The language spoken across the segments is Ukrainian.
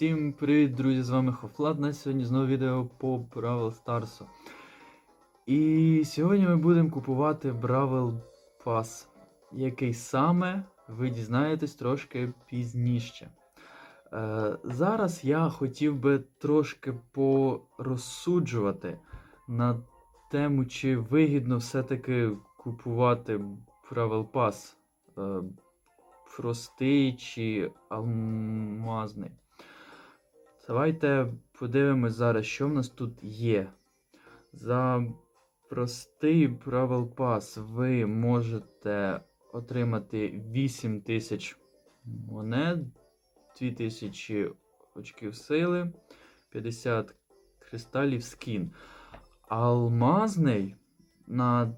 Всім привіт, друзі! З вами Хофлад. На сьогодні знову відео по Бравл Старсу. І сьогодні ми будемо купувати Бравл Пас, який саме ви дізнаєтесь трошки пізніше. Е, зараз я хотів би трошки порозсуджувати на тему, чи вигідно все-таки купувати Бравл Пас. Е, простий чи алмазний. Давайте подивимось зараз, що в нас тут є. За простий Travel Pass ви можете отримати 8000 монет, 2000 очків сили, 50 кристалів скін. Алмазний на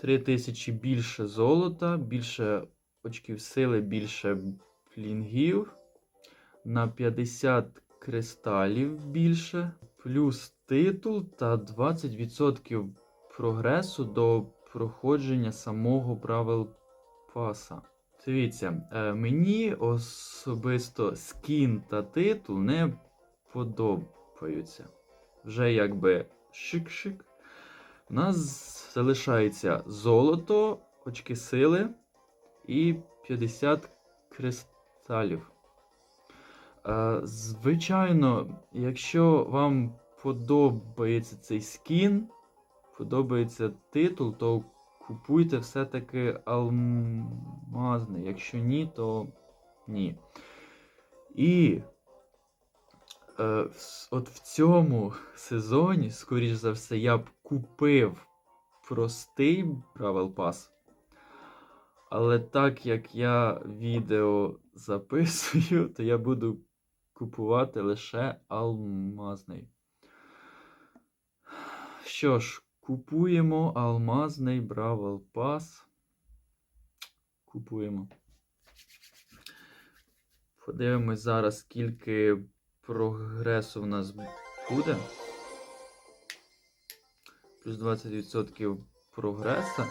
3000 більше золота, більше очків сили, більше плінгів. На 50 кристалів більше, плюс титул та 20% прогресу до проходження самого правил паса. Дивіться, е, мені особисто скін та титул не подобаються. Вже якби шик-шик. У нас залишається золото, очки сили і 50 кристалів. Е, Звичайно, якщо вам подобається цей скін, подобається титул, то купуйте все-таки алмазний. Якщо ні, то ні. І е, от в цьому сезоні, скоріш за все, я б купив простий Бравл Пас. Але так як я відео записую, то я буду купувати лише алмазний. Що ж, купуємо алмазний Бравл Пас. Купуємо. Подивимось зараз, скільки прогресу в нас буде. Плюс 20% прогреса.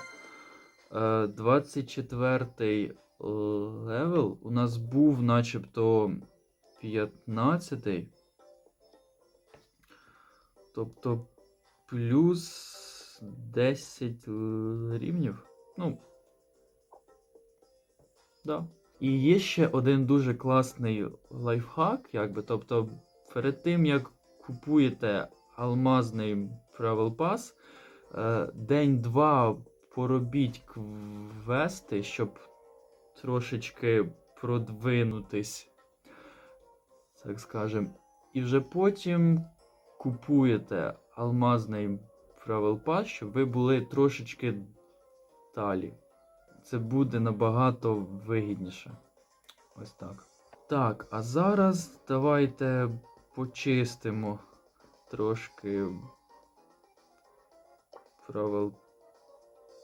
Е, 24 левел у нас був начебто 15. Тобто плюс 10 рівнів. Ну. Да. І є ще один дуже класний лайфхак, якби. Тобто, перед тим як купуєте алмазний Travel Pass, е, день-два поробіть квести, щоб трошечки продвинутись, так скажем. І вже потім купуєте алмазний Travel Pass, щоб ви були трошечки далі. Це буде набагато вигідніше. Ось так. Так, а зараз давайте почистимо трошки Travel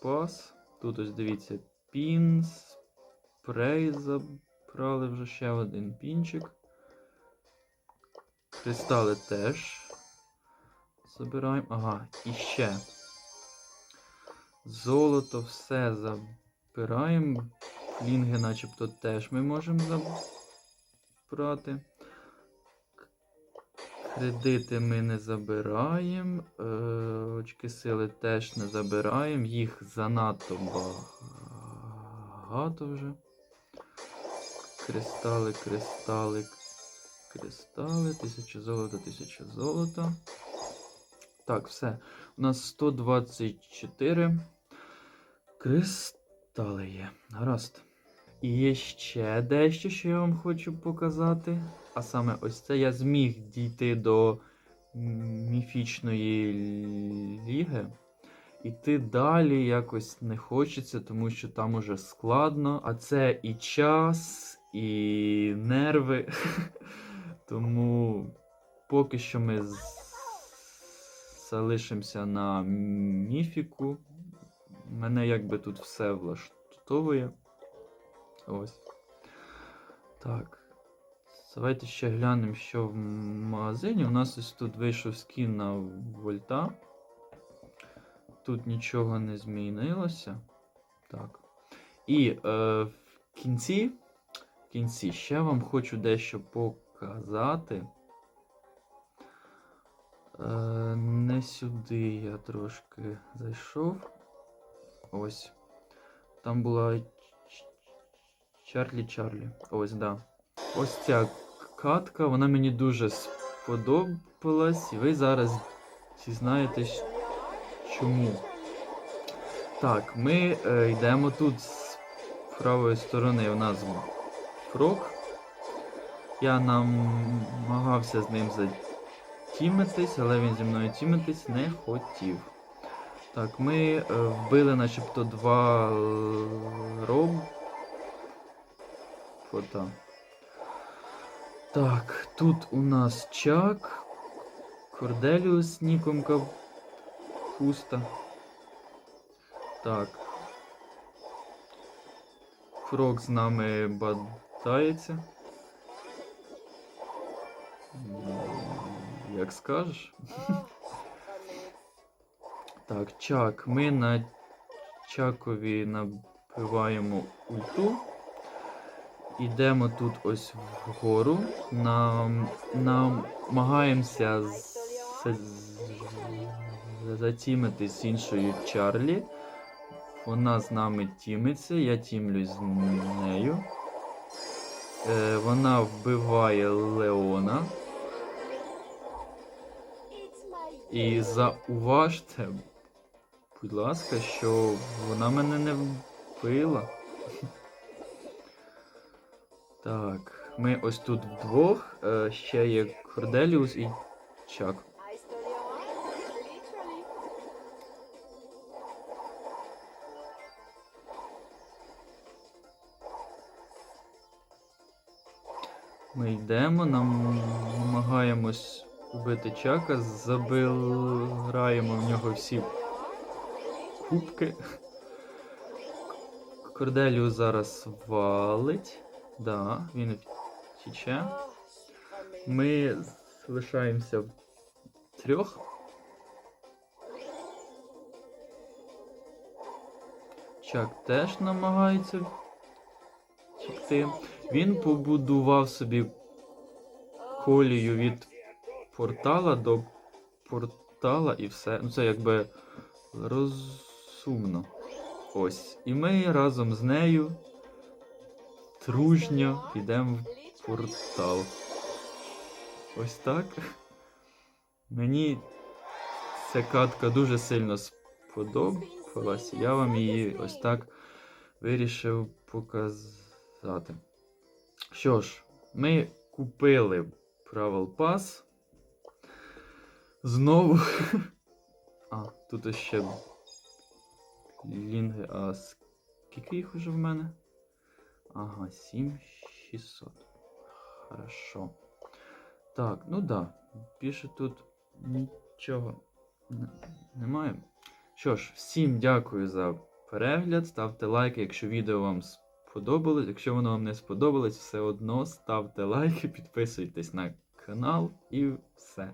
Pass. Тут ось дивіться, пін, спрей забрали вже ще один пінчик. Кристали теж забираємо. Ага, і ще. Золото все забираємо. Клінги начебто теж ми можемо забрати. Кредити ми не забираємо. Е, очки сили теж не забираємо. Їх занадто багато вже. Кристали, кристали, кристали. Тисяча золота, тисяча золота. Так, все. У нас 124 кристали є. Гаразд. І є ще дещо, що я вам хочу показати. А саме ось це я зміг дійти до міфічної ліги. Іти далі якось не хочеться, тому що там уже складно. А це і час, і нерви. Тому поки що ми залишимося на міфіку. Мене якби тут все влаштовує. Ось. Так. Давайте ще глянемо, що в магазині. У нас ось тут вийшов скін на вольта. Тут нічого не змінилося. Так. І е, в кінці, в кінці ще вам хочу дещо показати. Е, не сюди я трошки зайшов. Ось. Там була Чарлі Чарлі. Ось, да. Ось ця катка, вона мені дуже сподобалась, і ви зараз дізнаєтесь чому. Так, ми е, йдемо тут з правої сторони у нас фрог. Я намагався з ним затімитись, але він зі мною тімитись не хотів. Так, ми е, вбили начебто два е, робота. Так, тут у нас Чак, Корделіус ніком Капуста. Так. Фрог з нами бадається. Як скажеш. Так, Чак. Ми на Чакові набиваємо ульту. Ідемо тут ось вгору. Нам, намагаємося затімити з іншою Чарлі. Вона з нами тімиться, я тімлюсь з нею. Е, вона вбиває Леона. І зауважте, будь ласка, що вона мене не вбила. Так, ми ось тут вдвох. Е, ще є Корделіус і Чак. Ми йдемо, нам намагаємось вбити Чака, забираємо в нього всі кубки. Корделіус зараз валить. Да, він втіче. Ми залишаємося в трьох. Чак теж намагається втікти. Він побудував собі колію від портала до портала і все. Ну це якби розумно. Ось. І ми разом з нею дружньо йдемо в портал. Ось так. Мені ця катка дуже сильно сподобалась. Я вам її ось так вирішив показати. Що ж, ми купили Travel Pass. Знову. А, тут ще лінги. А скільки їх уже в мене? Ага, 7600. Хорошо. Так, ну да. Більше тут нічого немає. Що ж, всім дякую за перегляд. Ставте лайки, якщо відео вам сподобалось. Якщо воно вам не сподобалось, все одно ставте лайки, підписуйтесь на канал і все.